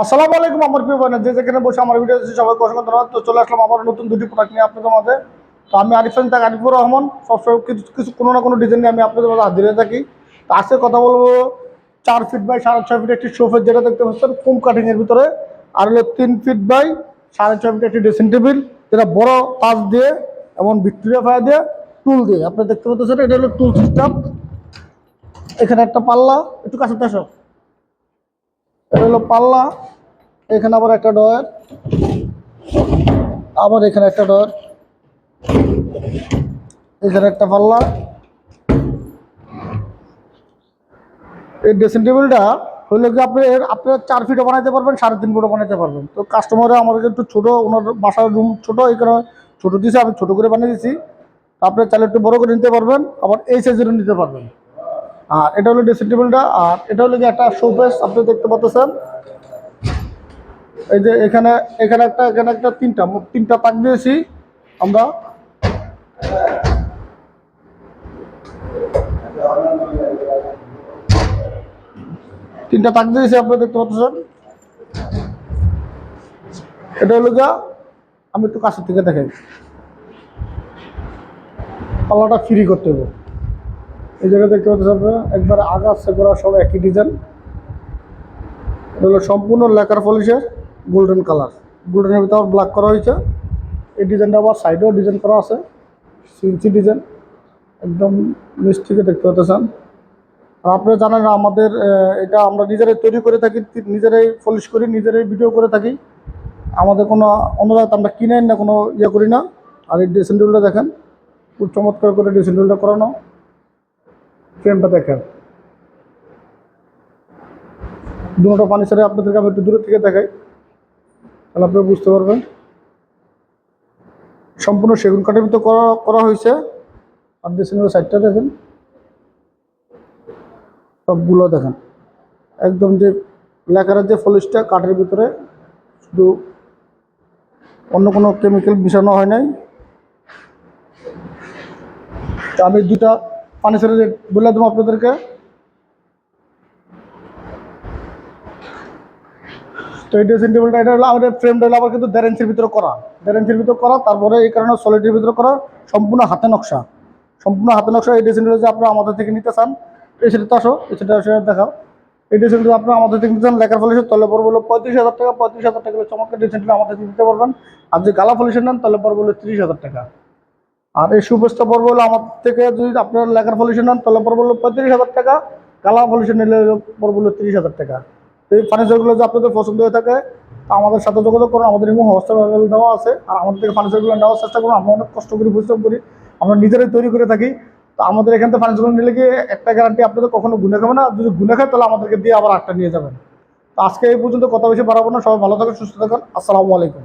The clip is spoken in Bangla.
আসসালামু আলাইকুম আমার প্রিয় বোন যে যেখানে বসে আমার ভিডিও দেখছে সবাইকে অসংখ্য ধন্যবাদ। তো চলে আসলাম আবার নতুন দুটি প্রোডাক্ট নিয়ে আপনাদের মাঝে। তো আমি আরিফান তাক আরিফুর রহমান, সবসময় কিছু কিছু কোনো না কোনো ডিজাইন নিয়ে আমি আপনাদের মাঝে হাত দিয়ে থাকি। তো আজকে কথা বলব চার ফিট বাই সাড়ে ছয় ফিট একটি সোফের যেটা দেখতে পাচ্ছেন ফুম কাটিংয়ের ভিতরে। আর হলো তিন ফিট বাই সাড়ে ছয় ফিট একটি ড্রেসিং টেবিল যেটা বড় তাজ দিয়ে এবং ভিক্টোরিয়া ফায়ার দিয়ে টুল দিয়ে। আপনি দেখতে পাচ্ছেন এটা হলো টুল সিস্টেম এখানে একটা পাল্লা, একটু কাছে আসো। এটা হলো পাল্লা, এখানে আবার একটা ডয়ার আবার এখানে একটা ডয়ার এখানে একটা পাল্লা। এই ড্রেসিং টেবিলটা হইলে কি আপনি আপনার চার ফিটও বানাইতে পারবেন, সাড়ে তিন ফুটও বানাইতে পারবেন। তো কাস্টমাররা আমার একটু ছোটো, ওনার বাসার রুম ছোটো এখানে ছোটো দিয়েছে আমি ছোটো করে বানিয়ে দিয়েছি আপনি চাইলে একটু বড় করে নিতে পারবেন, আবার এই সাইজেরও নিতে পারবেন। আর এটা হলো ড্রেসিং টেবিলটা আর এটা হলো কি একটা শোকেস আপনি দেখতে পাচ্ছেন। এই যে এখানে এখানে একটা এখানে একটা তিনটা, মোট তিনটা তাক দিয়েছি আমরা। তিনটা তাক দিয়েছি, আপনি দেখতে পাচ্ছেন। এটা হলো গা আমি একটু কাছের থেকে দেখাই পাল্লাটা ফ্রি করতে হবে। এই জায়গায় দেখতে পাচ্ছেন আপনারা, একবারে আগা সেগুলো সব একই ডিজাইন এটা হলো সম্পূর্ণ লেকার পলিশের গোল্ডেন কালার গোল্ডেনের ভিতরে ব্ল্যাক করা হয়েছে। এই ডিজাইনটা আবার সাইডেও ডিজাইন করা আছে। সিনসি ডিজাইন একদম থেকে দেখতে পাচ্ছেন। আর আপনারা জানেন আমাদের এটা আমরা নিজেরাই তৈরি করে থাকি নিজেরাই পলিশ করি, নিজেরাই ভিডিও করে থাকি। আমাদের কোনো অনুরাগ আমরা কিনে না কোনো ইয়ে করি না। আর এই ড্রেসিং টেবিলটা দেখেন, খুব চমৎকার করে ড্রেসিং টেবিলটা করানো। ফ্রেমটা দেখেন। দুটো পানি ছেড়ে আপনাদেরকে আমি একটু দূরের থেকে দেখাই। তাহলে আপনারা বুঝতে পারবেন। সম্পূর্ণ সেগুন কাঠের ভিতরে করা করা হয়েছে। আর সাইডটা দেখেন। সবগুলো দেখেন। একদম যে লেখারের যে ফলিশটা কাঠের ভিতরে, শুধু অন্য কোনো কেমিক্যাল মিশানো হয় নাই। আমি দুটা পানি ছেড়ে যে বলে দেবো আপনাদেরকে। তো এই ড্রেসিং টেবিলটা এটা হলো আমাদের ফ্রেমটা হলো আবার কিন্তু দেড় ইঞ্চির ভিতরে করা। দেড় ইঞ্চির ভিতরে করা, তারপরে এই কারণে সলিডের ভিতরে করা, সম্পূর্ণ হাতে নকশা। সম্পূর্ণ হাতে নকশা এই ড্রেসিং টেবিল যে আপনারা আমাদের থেকে নিতে চান, এই সেটা আসো, এই সেটা এসে দেখাও। এই ড্রেসিং টেবিল আপনারা আমাদের থেকে নিতে চান লেখার ফলিশের তলে পড়বে পঁয়ত্রিশ হাজার টাকা, পঁয়ত্রিশ হাজার টাকা চমৎকার ড্রেসিং টেবিল আমাদের থেকে নিতে পারবেন। আর যে গালা ফলিশের নেন তাহলে পড়বে হলো তিরিশ হাজার টাকা। আর এই সুপেসটা পড়বে হলো আমার থেকে যদি আপনার লেখার পলিউশন নেন, তাহলে পড়বে হলো পঁয়ত্রিশ হাজার টাকা কালার পলিউশন নিলে পড়বে হলো তিরিশ হাজার টাকা। তো এই ফার্নিচারগুলো যদি আপনাদের পছন্দ হয়ে থাকে, তো আমাদের সাথে যোগাযোগ করুন, আমাদের এমন হোয়াটসঅ্যাপ অ্যাভেলেবল দেওয়া আছে। আর আমাদের থেকে ফার্নিচারগুলো নেওয়ার চেষ্টা করুন, আমরা অনেক কষ্ট করি পরিশ্রম করি, আমরা নিজেরাই তৈরি করে থাকি। তো আমাদের এখান থেকে ফার্নিচারগুলো নিলে গিয়ে একটা গ্যারান্টি আপনাদের কখনো গুনে খাবে না? যদি গুনে খায়, তাহলে আমাদেরকে দিয়ে আবার আটটা নিয়ে যাবেন। তো আজকে এই পর্যন্ত কথা বেশি বাড়াবো না, সবাই ভালো থাকুন, সুস্থ থাকুন, আসসালামু আলাইকুম।